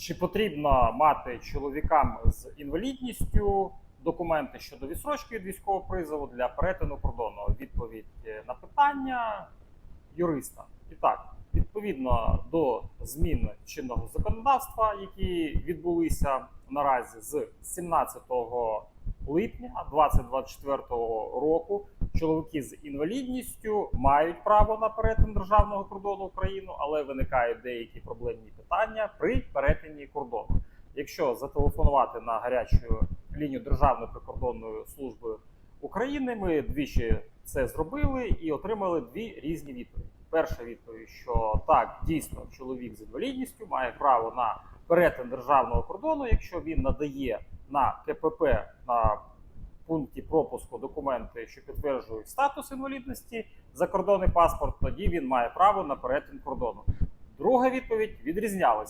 Чи потрібно мати чоловікам з інвалідністю документи щодо відсрочки від військового призову для перетину кордону? Відповідь е, на питання юриста. І так, відповідно до змін чинного законодавства, які відбулися наразі з 17 липня 2024 року, чоловіки з інвалідністю мають право на перетин державного кордону України, але виникають деякі проблемні питання при перетині кордону. Якщо зателефонувати на гарячу лінію Державної прикордонної служби України, ми двічі це зробили і отримали дві різні відповіді. Перша відповідь, що так, дійсно, чоловік з інвалідністю має право на перетин державного кордону, якщо він надає на КПП на пункті пропуску документи, що підтверджують статус інвалідності, закордонний паспорт, тоді він має право на перетин кордону. Друга відповідь відрізнялася.